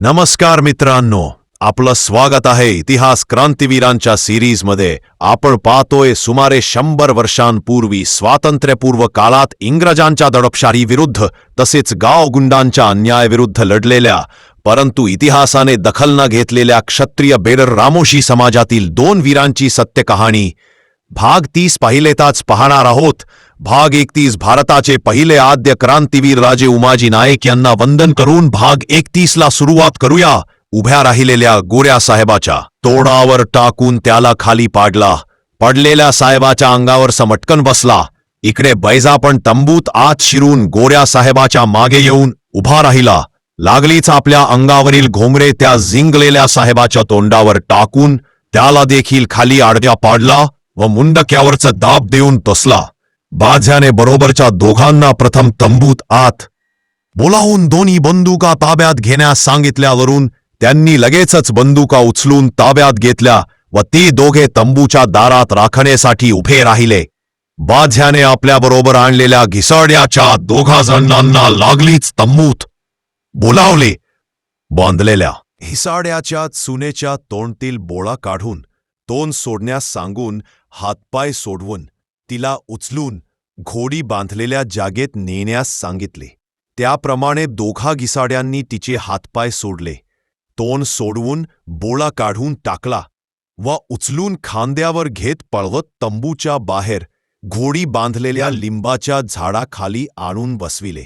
नमस्कार मित्रांनो आपलं स्वागत आहे इतिहास क्रांतीवीरांच्या सिरीजमध्ये. आपण पाहतोय सुमारे शंभर वर्षांपूर्वी स्वातंत्र्यपूर्व काळात इंग्रजांच्या दडपशाही विरुद्ध तसेच गावगुंडांच्या अन्यायाविरुद्ध लढलेल्या परंतु इतिहासाने दखल न घेतलेल्या क्षत्रिय बेडर रामोशी समाजातील दोन वीरांची सत्य कहाणी भाग तीस पहिलेताच पाहणार आहोत. भाग एकतीस भारताचे पहिले आद्य क्रांतीवीर राजे उमाजी नाईक यांना वंदन करून भाग एकतीस ला सुरुवात करूया. उभ्या राहिलेल्या गोऱ्या साहेबाच्या तोडावर टाकून त्याला खाली पाडला. पडलेल्या साहेबाच्या अंगावर समटकन बसला. इकडे बैजा पण तंबूत आत शिरून गोऱ्या साहेबाच्या मागे येऊन उभा राहिला. लागलीच आपल्या अंगावरील घोंगरे त्या जिंकलेल्या साहेबाच्या तोंडावर टाकून त्याला देखील खाली आडव्या पाडला व मुंडक्यावरच दाब देऊन तसला बाझ्याने बरोबरच्या दोघांना प्रथम तंबूत आत बोलावून दोन्ही बंदुका ताब्यात घेण्यास सांगितल्यावरून त्यांनी लगेचच बंदुका उचलून ताब्यात घेतल्या व ती दोघे तंबूच्या दारात राखण्यासाठी उभे राहिले. बाझ्याने आपल्याबरोबर आणलेल्या घिसाड्याच्या दोघा जणांना लागलीच तंबूत बोलावले. बांधलेल्या हिसाड्याच्या सुनेच्या तोंडतील बोळा काढून तोंड सोडण्यास सांगून हातपाय सोडवून तिला उचलून घोडी बांधलेल्या जागेत नेण्यास सांगितले. त्याप्रमाणे दोघा घिसाड्यांनी तिचे हातपाय सोडले. तोंड सोडवून बोळा काढून टाकला व उचलून खांद्यावर घेत पळवत तंबूच्या बाहेर घोडी बांधलेल्या लिंबाच्या झाडाखाली आणून बसविले.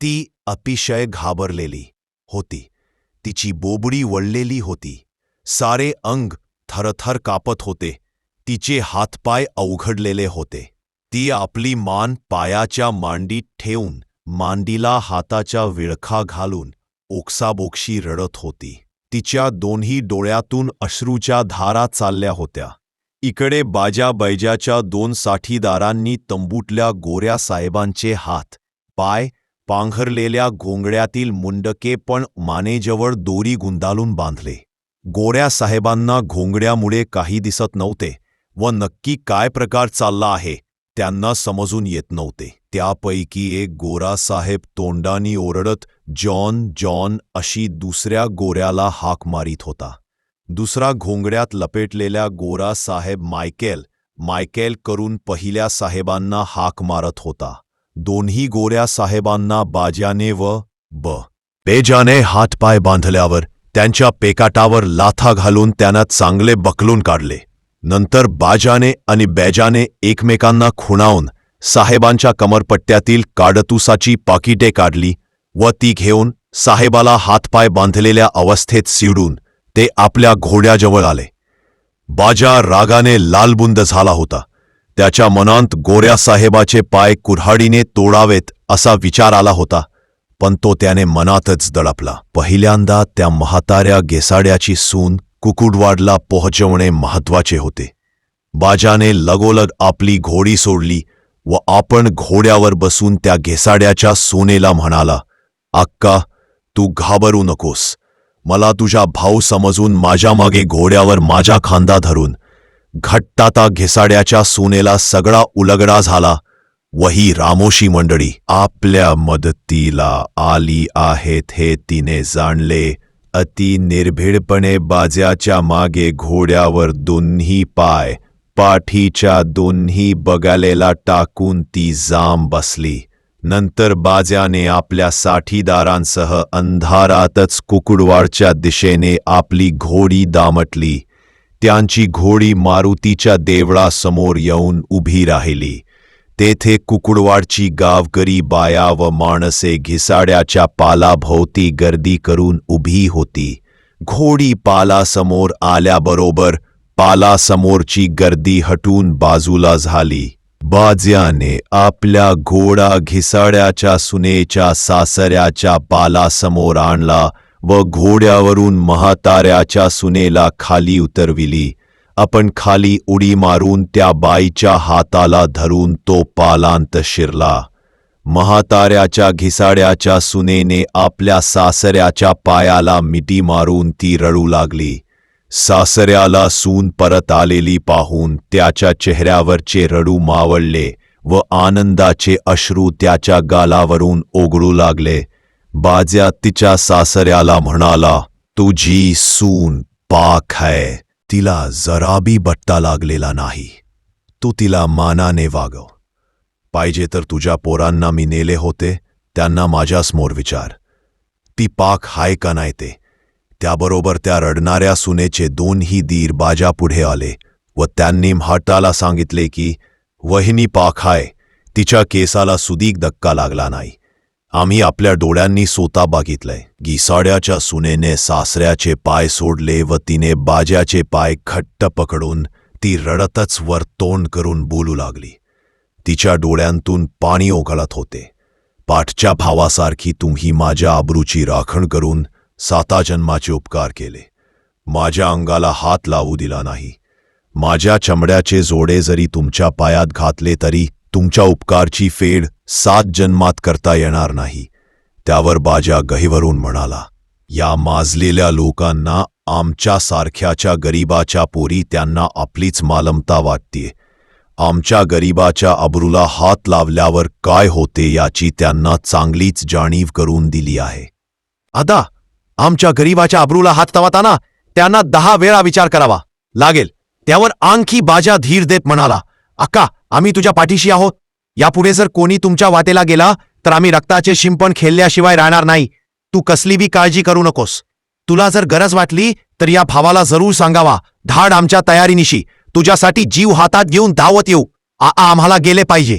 ती अतिशय घाबरलेली होती. तिची बोबडी वळलेली होती. सारे अंग थरथर कापत होते. तिचे हातपाय अवघडलेले होते. ती आपली मान पायाच्या मांडीत ठेवून मांडीला हाताच्या विळखा घालून ओक्साबोक्षी रडत होती. तिच्या दोन्ही डोळ्यातून अश्रूच्या धारा चालल्या होत्या. इकडे बाजा बैजाच्या दोन साठीदारांनी तंबूटल्या गोऱ्या साहेबांचे हात पाय पांघरलेल्या घोंगड्यातील मुंडके पण मानेजवळ दोरी गुंडाळून बांधले. गोऱ्या साहेबांना घोंगड्यामुळे काही दिसत नव्हते. व नक्की काय प्रकार चालला आहे त्यांना समजून येत नव्हते. त्यापैकी एक गोरा साहेब तोंडानी ओरडत जॉन जॉन अशी दुसऱ्या गोऱ्याला हाक मारीत होता. दुसरा घोंगड्यात लपेटलेल्या गोरा साहेब मायकेल मायकेल करून पहिल्या साहेबांना हाक मारत होता. दोन्ही गोऱ्या साहेबांना बाज्याने व ब बेजाने हातपाय बांधल्यावर त्यांच्या पेकाटावर लाथा घालून त्यांना चांगले बकलून काढले. नंतर बाजाने आणि बेजाने एकमेकांना खुणावून साहेबांच्या कमरपट्ट्यातील काडतुसाची पाकिटे काढली व ती घेऊन साहेबाला हातपाय बांधलेल्या अवस्थेत सिडून ते आपल्या घोड्याजवळ आले. बाजा रागाने लालबुंद झाला होता. त्याच्या मनांत गोऱ्या साहेबाचे पाय कुऱ्हाडीने तोडावेत असा विचार आला होता पण तो त्याने मनातच दडपला. पहिल्यांदा त्या म्हाताऱ्या गेसाड्याची सून कुकुडवाडला पोहोचवणे महत्त्वाचे होते. बाजाने लगोलग आपली घोडी सोडली व आपण घोड्यावर बसून त्या घेसाड्याच्या सोनेला म्हणाला अक्का तू घाबरू नकोस. मला तुझा भाऊ समजून माझ्या मागे घोड्यावर माझा खांदा धरून. घट्टाता घेसाड्याच्या सोनेला सगळा उलगडा झाला वही रामोशी मंडळी आपल्या मदतीला आली आहेत हे तिने जाणले. अति निर्भीडपणे बाज्याच्या मागे घोड्यावर दोन्ही पाय पाठीच्या दोन्ही बगालेला टाकून ती जाम बसली. नंतर बाज्याने आपल्या साठीदारांसह अंधारातच कुकुडवाडच्या दिशेने आपली घोडी दामटली. त्यांची घोडी मारुतीच्या देवळासमोर येऊन उभी राहिली. तेथे कुकुडवाडची गावकरी बाया व माणसे घिसाड्याच्या पालाभोवती गर्दी करून उभी होती. घोडी पालासमोर आल्याबरोबर पालासमोरची गर्दी हटून बाजूला झाली. बाज्याने आपल्या घोडा घिसाड्याच्या सुनेच्या सासऱ्याच्या पालासमोर आणला व घोड्यावरून म्हाताऱ्याच्या सुनेला खाली उतरविली. आपण खाली उडी मारून त्या बाईच्या हाताला धरून तो पालांत शिरला. महाताऱ्याच्या घिसाड्याच्या सुनेने आपल्या सासऱ्याच्या पायाला मिटी मारून ती रडू लागली. सासऱ्याला सून परत आलेली पाहून त्याच्या चेहऱ्यावरचे रडू मावळले व आनंदाचे अश्रू त्याच्या गालावरून ओघळू लागले. बाज्या तिच्या सासऱ्याला म्हणाला तुझी सून पाक है. तिला जराबी बट्टा लागलेला नाही. तू तिला मानाने वागव. पाहिजे तर तुझ्या पोरांना मी नेले होते त्यांना माझ्यासमोर विचार. ती पाक हाय का नाही ते? त्याबरोबर त्या रडणाऱ्या सुनेचे दोनही दीर बाजापुढे आले व त्यांनी म्हाटाला सांगितले की वहिनी पाक हाय तिच्या केसाला सुदीक धक्का लागला नाही. आम्ही आपल्या डोळ्यांनी सोता बघितलंय. गिसाड्याच्या सुनेने सासऱ्याचे पाय सोडले व तिने बाज्याचे पाय घट्ट पकडून ती रडतच वर तोंड करून बोलू लागली. तिच्या डोळ्यांतून पाणी ओघळत होते. पाठच्या भावासारखी तुम्ही माझ्या आबरूची राखण करून साता जन्माचे उपकार केले. माझ्या अंगाला हात लावू दिला नाही. माझ्या चमड्याचे जोडे जरी तुमच्या पायात घातले तरी तुमच्या उपकारची फेड सात जन्मात करता येणार नाही. त्यावर बाजा गहिवरून म्हणाला या माजलेल्या लोकांना आमच्या सारख्याच्या गरीबाच्या पोरी त्यांना आपलीच मालमता वाटते आमच्या गरीबाच्या अब्रूला हात लावल्यावर काय होते याची त्यांना चांगलीच जाणीव करून दिली आहे. आता आमच्या गरीबाच्या अब्रूला हात लावताना त्यांना दहा वेळा विचार करावा. लागेल त्यावर आणखी बाजा धीर देत म्हणाला अक्का आम्ही तुझ्या पाठीशी आहोत. यापुढे जर कोणी तुमच्या वाटेला गेला तर आम्ही रक्ताचे शिंपण खेळल्याशिवाय राहणार नाही. तू कसली बी काळजी करू नकोस. तुला जर गरज वाटली तर या भावाला जरूर सांगावा. धाड आमच्या तयारीनिशी. तुझ्यासाठी जीव हातात घेऊन धावत येऊ. आ आम्हाला गेले पाहिजे.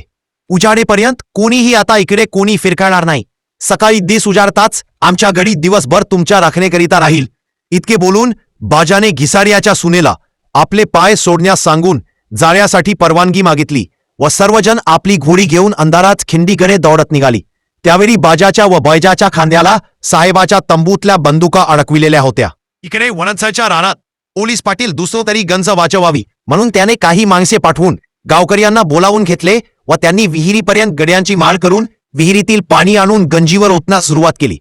उजाडेपर्यंत कोणीही आता इकडे कोणी फिरकाणार नाही. सकाळी दिस उजाडताच आमच्या गडी दिवसभर तुमच्या राखणेकरिता राहील. इतके बोलून बाजाने घिसाड्याच्या सुनेला आपले पाय सोडण्यास सांगून जाळ्यासाठी परवानगी मागितली व सर्वजण आपली घोडी घेऊन अंधारात खिंडीकडे दौडत निघाली. त्यावेळी बाजाच्या व बैजाच्या खांद्याला साहेबाच्या तंबूतल्या बंदुका अडकविलेल्या होत्या. इकडे वनसाच्या रानात पोलीस पाटील दुसरं तरी गंज वाचवावी म्हणून त्याने काही माणसे पाठवून गावकऱ्यांना बोलावून घेतले व त्यांनी विहिरीपर्यंत गड्यांची माळ करून विहिरीतील पाणी आणून गंजीवर ओतण्यास सुरुवात केली.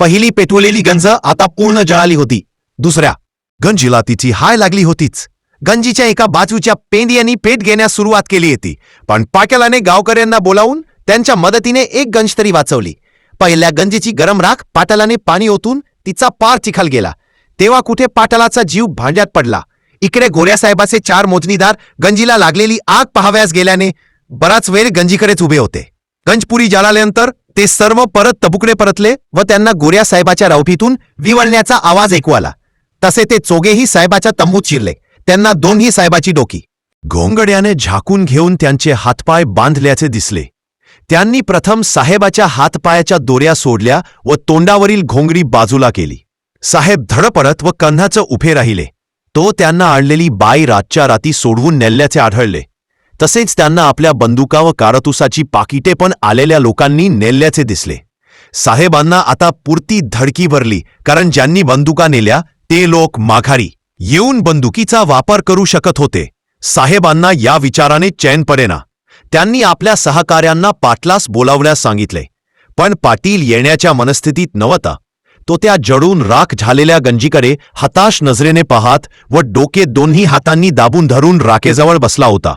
पहिली पेटवलेली गंज आता पूर्ण जळाली होती. दुसऱ्या गंजीला तिची हाय लागली होतीच. गंजीच्या एका बाजूच्या पेंडियांनी पेट घेण्यास सुरुवात केली होती. पण पाटलाने गावकऱ्यांना बोलावून त्यांच्या मदतीने एक गंज तरी वाचवली. पहिल्या गंजीची गरम राख पाटलाने पाणी ओतून तिचा पार चिखल गेला. तेव्हा कुठे पाटलाचा जीव भांड्यात पडला. इकडे गोऱ्यासाहेबाचे चार मोजणीदार गंजीला लागलेली आग पाहाव्यास गेल्याने बराच वेळ गंजीकडेच उभे होते. गंजपुरी जाळाल्यानंतर ते सर्व परत तबुकडे परतले व त्यांना गोऱ्या साहेबाच्या विवळण्याचा आवाज ऐकू आला. तसे ते चोगेही साहेबाच्या तंबूत शिरले. त्यांना दोन्ही साहेबाची डोकी. घोंगड्याने झाकून घेऊन त्यांचे हातपाय बांधल्याचे दिसले. त्यांनी प्रथम साहेबाच्या हातपायाच्या दोऱ्या सोडल्या व तोंडावरील घोंगडी बाजूला केली. साहेब धडपडत व कन्हाचं उभे राहिले. तो त्यांना आणलेली बाई रातच्या राती सोडवून नेल्याचे आढळले. तसेच त्यांना आपल्या बंदुका व कारतुसाची पाकिटे पण आलेल्या लोकांनी नेल्याचे दिसले. साहेबांना आता पुरती धडकी भरली कारण ज्यांनी बंदुका नेल्या ते लोक माघारी. येऊन बंदुकीचा वापर करू शकत होते. साहेबांना या विचाराने चैन पडेना. त्यांनी आपल्या सहकाऱ्यांना पाटलास बोलावण्यास सांगितले. पण पाटील येण्याच्या मनस्थितीत नव्हता. तो त्या जडून राख झालेल्या गंजीकडे हताश नजरेने पाहात व डोके दोन्ही हातांनी दाबून धरून राखेजवळ बसला होता.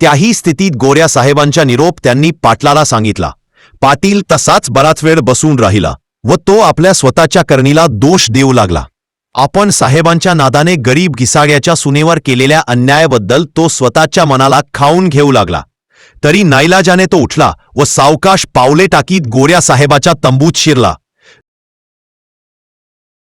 त्याही स्थितीत गोऱ्या साहेबांचा निरोप त्यांनी पाटलाला सांगितला. पाटील तसाच बराच वेळ बसून राहिला व तो आपल्या स्वतःच्या करणीला दोष देऊ लागला. आपण साहेबांच्या नादाने गरीब घिसाग्याच्या सुनेवर केलेल्या अन्यायाबद्दल तो स्वतःच्या मनाला खाऊन घेऊ लागला. तरी नाईलाजाने तो उठला व सावकाश पावले टाकीत गोऱ्या साहेबाच्या तंबूत शिरला.